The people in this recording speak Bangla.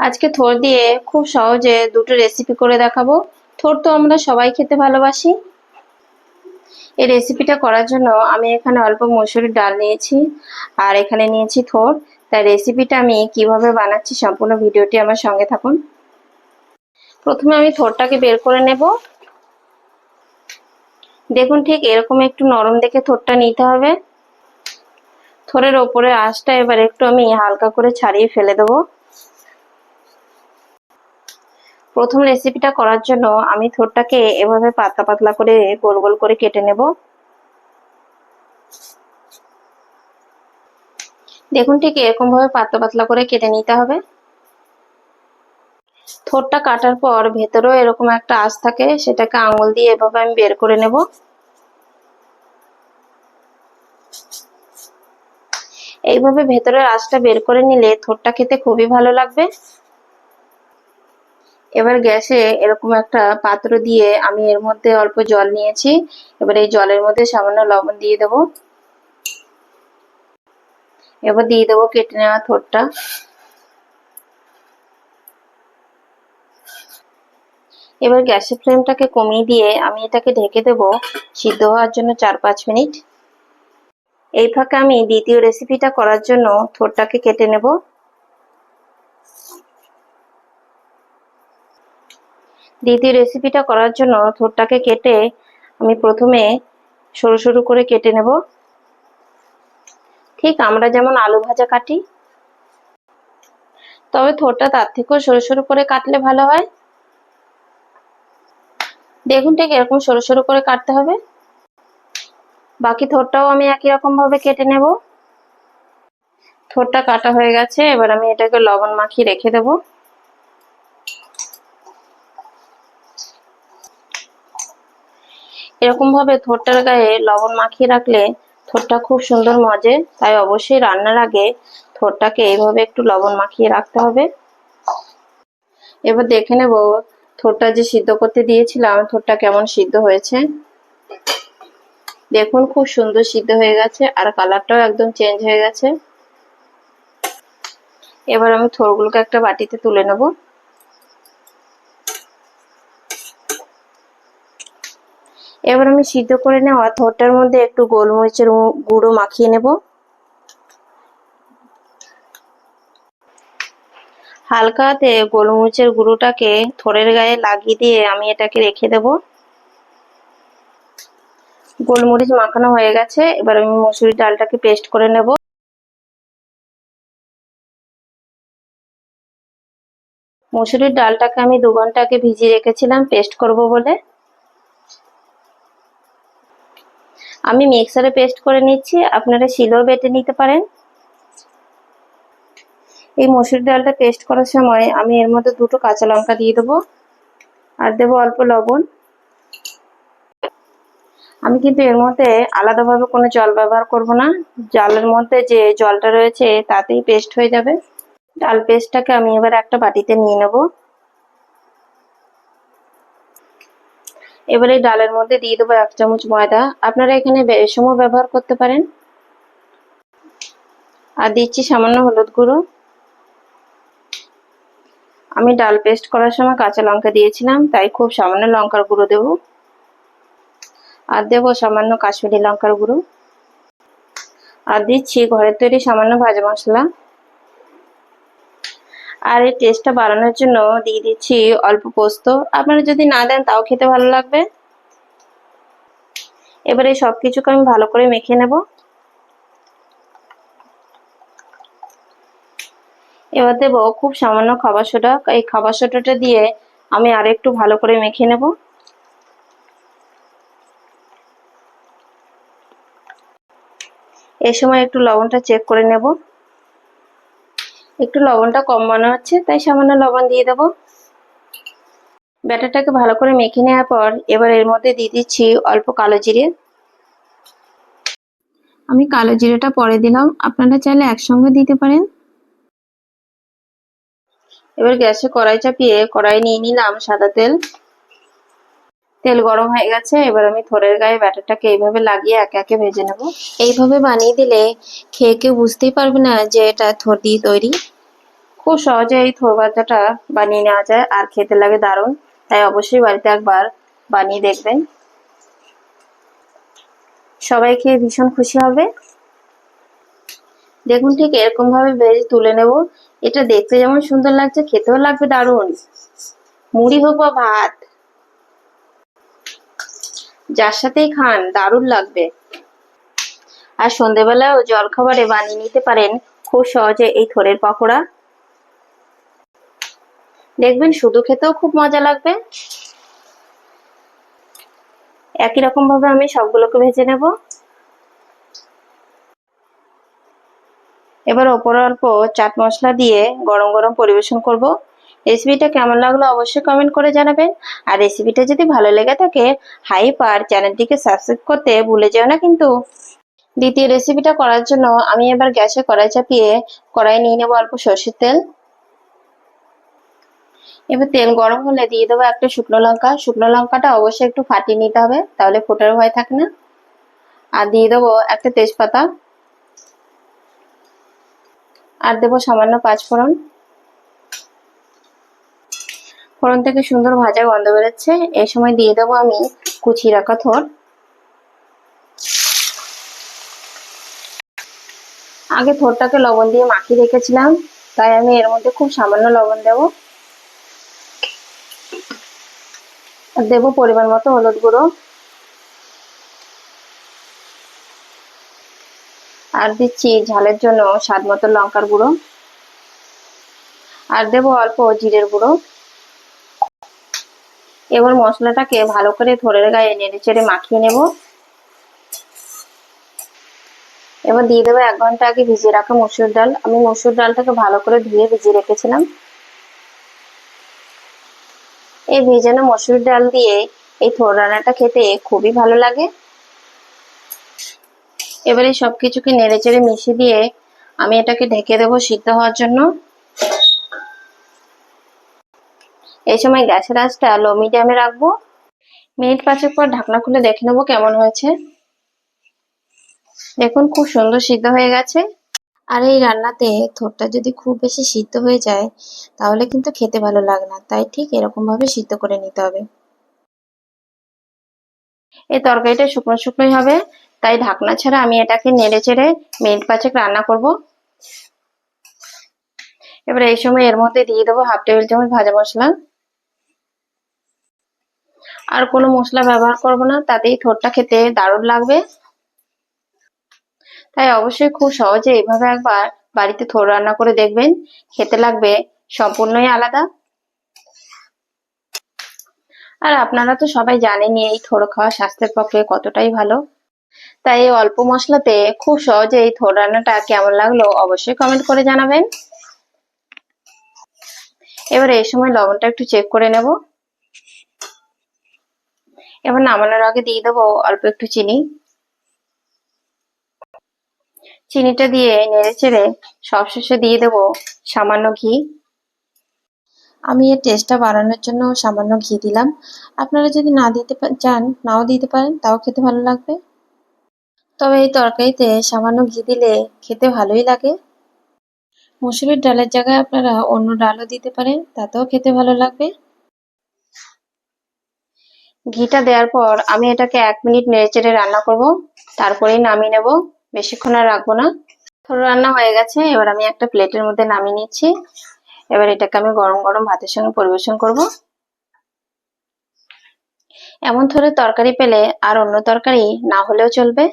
আজকে থোর দিয়ে খুব সহজে দুটো রেসিপি করে দেখাবো। থোর তো আমরা সবাই খেতে ভালোবাসি। এই রেসিপিটা করার জন্য আমি এখানে অল্প মসুরির ডাল নিয়েছি আর এখানে নিয়েছি থোর। তাই রেসিপিটা আমি কীভাবে বানাচ্ছি সম্পূর্ণ ভিডিওটি আমার সঙ্গে থাকুন। প্রথমে আমি থোরটাকে বের করে নেব। দেখুন ঠিক এরকম একটু নরম দেখে থোরটা নিতে হবে। থোরের ওপরে আঁশটা এবার একটু আমি হালকা করে ছাড়িয়ে ফেলে দেবো। প্রথম রেসিপিটা করার জন্য আমি থোরটাকে এভাবে পাতলা পাতলা করে গোল গোল করে কেটে নেব। দেখুন ঠিক এরকম ভাবে পাতলা পাতলা করে কেটে নিতে হবে। থোরটা কাটার পর ভেতরেও এরকম একটা আঁশ থাকে, সেটাকে আঙুল দিয়ে এভাবে আমি বের করে নেব। এইভাবে ভেতরের আঁশটা বের করে নিলে থোরটা খেতে খুবই ভালো লাগবে। এবার গ্যাসে এরকম একটা পাত্র দিয়ে আমি এর মধ্যে অল্প জল নিয়েছি। এবার এই জলের মধ্যে সামান্য লবণ দিয়ে দেব। এবার দিয়ে দেবো কেটে নেওয়া থোরটা এবার গ্যাসের ফ্লেমটাকে কমিয়ে দিয়ে আমি এটাকে ঢেকে দেব সিদ্ধ হওয়ার জন্য চার পাঁচ মিনিট। এই ফাঁকে আমি দ্বিতীয় রেসিপিটা করার জন্য থোরটাকে কেটে নেব। দ্বিতীয় রেসিপিটা করার জন্য থোরটাকে কেটে আমি প্রথমে সরু সরু করে কেটে নেব। ঠিক আমরা যেমন আলু ভাজা কাটি, তবে থোরটা তার থেকেও সরু সরু করে কাটলে ভালো হয়। দেখুন ঠিক এরকম সরু সরু করে কাটতে হবে। বাকি থোরটাও আমি একই রকম ভাবে কেটে নেব। থোরটা কাটা হয়ে গেছে, এবার আমি এটাকে লবণ মাখিয়ে রেখে দেবো। এরকম ভাবে থোরটার গায়ে লবণ মাখিয়ে রাখলে থোরটা খুব সুন্দর মজে, তাই অবশ্যই রান্নার আগে থোরটাকে এইভাবে একটু লবণ মাখিয়ে রাখতে হবে। এবার দেখে নেব থোরটা যে সিদ্ধ করতে দিয়েছিলাম, থোরটা কেমন সিদ্ধ হয়েছে। দেখুন খুব সুন্দর সিদ্ধ হয়ে গেছে, আর কালারটাও একদম চেঞ্জ হয়ে গেছে। এবার আমি থোরগুলোকে একটা বাটিতে তুলে নেব। এবার আমি সিদ্ধ করে নেওয়া থোরটার মধ্যে একটু গোলমরিচের গুঁড়ো মাখিয়ে নেব। হালকা হাতে গোলমরিচের গুঁড়োটাকে থোরের গায়ে লাগিয়ে দিয়ে আমি এটাকে রেখে দেব। গোলমরিচ মাখানো হয়ে গেছে, এবার আমি মসুরি ডালটাকে পেস্ট করে নেব। মসুরির ডালটাকে আমি দু ঘণ্টা আগে ভিজিয়ে রেখেছিলাম, পেস্ট করব বলে। আমি মিক্সারে পেস্ট করে নিচ্ছি। আপনারা শিলেও বেটে নিতে পারেন। এই মসুর ডালটা পেস্ট করার সময় আমি এর মধ্যে দুটো কাঁচা লঙ্কা দিয়ে দেবো। আর দেবো অল্প লবণ। আমি কিন্তু এর মধ্যে আলাদাভাবে কোনো জল ব্যবহার করব না। জালের মধ্যে যে জলটা রয়েছে তাতেই পেস্ট হয়ে যাবে। ডাল পেস্টটাকে আমি এবার একটা বাটিতে নিয়ে নেব। এবারে ডালের মধ্যে দিয়ে দেবো এক চামচ ময়দা। আপনারা এখানে বেসমও ব্যবহার করতে পারেন। আর দিচ্ছি সামান্য হলুদ গুঁড়ো। আমি ডাল পেস্ট করার সময় কাঁচা লঙ্কা দিয়েছিলাম, তাই খুব সামান্য লঙ্কার গুঁড়ো দেব। আর দেব সামান্য কাশ্মীরি লঙ্কার গুঁড়ো। আর দিচ্ছি ঘরের তৈরি সামান্য ভাজা মশলা। আর এই টেস্টটা বাড়ানোর জন্য দিয়ে দিচ্ছি অল্প পোস্ত। আপনারা যদি না দেন, তাও খেতে ভালো লাগবে। এবারে সব কিছুকে আমি ভালো করে মেখে নেব। এবার দেব খুব সামান্য খাবার সোডা। এই খাবার সোডাটা দিয়ে আমি আর একটু ভালো করে মেখে নেব। এই সময় একটু লবণটা চেক করে নেব। একটু লবণটা কম মনে হচ্ছে, তাই সামান্য লবণ দিয়ে দেবো। ব্যাটারটাকে ভালো করে মেখে নেওয়ার পর এবার এর মধ্যে দিয়ে দিচ্ছি অল্প কালো জিরে। আমি কালো জিরেটা পরে দিলাম, আপনারা চাইলে একসঙ্গে দিতে পারেন। এবার গ্যাসে কড়াই চাপিয়ে কড়াই নিয়ে নিলাম সাদা তেল। তেল গরম হয়ে গেছে, এবার আমি থোরের গায়ে ব্যাটারটাকে এইভাবে লাগিয়ে একে একে ভেজে নেব। এইভাবে বানিয়ে দিলে খেয়ে কেউ বুঝতেই পারবে না যে এটা থর দিয়ে তৈরি। খুব সহজে এই থোর ভাজাটা বানিয়ে নেওয়া যায়, আর খেতে লাগে দারুণ। তাই অবশ্যই বাড়িতে একবার বানিয়ে দেখবেন। সবাই খেয়ে ভীষণ খুশি হবে। দেখুন ঠিক এরকম ভাবে ভেজে তুলে নেব। এটা দেখতে যেমন সুন্দর লাগছে, খেতেও লাগবে দারুণ। মুড়ি হোক বা ভাত, যার সাথেই খান, দারুণ লাগবে। আর সন্ধেবেলাও জলখাবারে বানিয়ে নিতে পারেন খুব সহজে এই থোরের পকোড়া। দেখবেন শুধু খেতেও খুব মজা লাগবে। একই রকম ভাবে আমি সবগুলোকে ভেজে নেব। এবার ওপরে অল্প চাট মশলা দিয়ে গরম গরম পরিবেশন করব। রেসিপিটা কেমন লাগল অবশ্যই কমেন্ট করে জানাবেন। আর রেসিপিটা যদি ভালো লেগে থাকে, হাইপ আর চ্যানেলটিকে সাবস্ক্রাইব করতে ভুলে যেও না কিন্তু। দ্বিতীয় রেসিপিটা করার জন্য আমি এবার গ্যাসে কড়াই চাপিয়ে কড়াই নিয়ে নেব অল্প সর্ষের তেল। এবার তেল গরম হলে দিয়ে দেবো একটা শুকনো লঙ্কা। শুকনো লঙ্কাটা অবশ্যই একটু ফাটিয়ে নিতে হবে, তাহলে ফোটার ভয় থাকে না। আর দিয়ে দেবো একটা তেজপাতা। আর দেবো সামান্য পাঁচফোড়ন ফোড়ন। থেকে সুন্দর ভাজা গন্ধ বেরোচ্ছে। এই সময় দিয়ে দেবো আমি কুচি রাখা থোর আগে থোরটাকে লবণ দিয়ে মাখিয়ে রেখেছিলাম, তাই আমি এর মধ্যে খুব সামান্য লবণ দেবো। দেবো পরিমাণ মতো হলুদ গুঁড়ো। আর দিচ্ছি ঝালের জন্য স্বাদ মতো লঙ্কার গুঁড়ো। আর দেবো অল্প জিরের গুঁড়ো। এবার মশলাটাকে ভালো করে থোড়ের গায়ে নেড়ে চেড়ে মাখিয়ে নেব। এবার দিয়ে দেবো এক ঘণ্টা আগে ভিজিয়ে রাখা মসুর ডাল। আমি মসুর ডালটাকে ভালো করে ধুয়ে ভিজিয়ে রেখেছিলাম। এই ভেজানো মসুর ডাল দিয়ে এই থোড় রান্নাটা খেতে খুবই ভালো লাগে। এবারে সব কিছুকে নেড়ে চেড়ে মিশিয়ে দিয়ে আমি এটাকে ঢেকে দেবো সিদ্ধ হওয়ার জন্য। এই সময় গ্যাসের আঁচটা লো মিডিয়ামে রাখব। মিনিট পাঁচের পর ঢাকনা খুলে দেখে নেব কেমন হয়েছে। দেখুন, খুব সুন্দর সিদ্ধ হয়ে গেছে। আর এই রান্নাতে থোরটা যদি খুব বেশি সিদ্ধ হয়ে যায়, তাহলে কিন্তু খেতে ভালো লাগে না। তাই ঠিক এরকম ভাবে সিদ্ধ করে নিতে হবে। এই তরকারিটা শুকনো শুকনোই হবে। তাই ঢাকনা ছাড়া আমি এটাকে নেড়ে চেড়ে মিনিট পাঁচেক রান্না করব। এবার এই সময় এর মধ্যে দিয়ে দেবো হাফ টেবিল চামচ ভাজা মশলা। আর কোনো মশলা ব্যবহার করব না, তাতেই থোরটা খেতে দারুণ লাগবে। তাই অবশ্যই খুব সহজে এইভাবে একবার বাড়িতে থোর রান্না করে দেখবেন। খেতে লাগবে সম্পূর্ণই আলাদা। আর আপনারা তো সবাই জানেনই এই থোর খাওয়া স্বাস্থ্যের পক্ষে কতটাই ভালো। তাই এই অল্প মশলাতে খুব সহজে এই থোর রান্নাটা কেমন লাগল অবশ্যই কমেন্ট করে জানাবেন। এবার এই সময় লবণটা একটু চেক করে নেব। এবার নামানোর আগে দিয়ে দেবো অল্প একটু চিনি। চিনিটা দিয়ে নেড়ে চেড়ে সবশেষে দিয়ে দেব সামান্য ঘি। আমি এর টেস্টটা বাড়ানোর জন্য সামান্য ঘি দিলাম। আপনারা যদি না দিতে চান, নাও দিতে পারেন, তাও খেতে ভালো লাগবে। তবে এই তরকারিতে সামান্য ঘি দিলে খেতে ভালোই লাগে। মুসুরির ডালের জায়গায় আপনারা অন্য ডালও দিতে পারেন, তাতেও খেতে ভালো লাগবে। ঘিটা দেওয়ার পর আমি এটাকে এক মিনিট নেড়ে চেড়ে রান্না করব, তারপরেই নামিয়ে নেব। বেশিক্ষণ আর রাখব না। ধরো রান্না হয়ে গেছে, এবার আমি একটা প্লেটের মধ্যে নামিয়ে নিচ্ছি। এবার এটাকে আমি গরম গরম ভাতের সঙ্গে পরিবেশন করব। এমন ধরে তরকারি পেলে আর অন্য তরকারি না হলেও চলবে।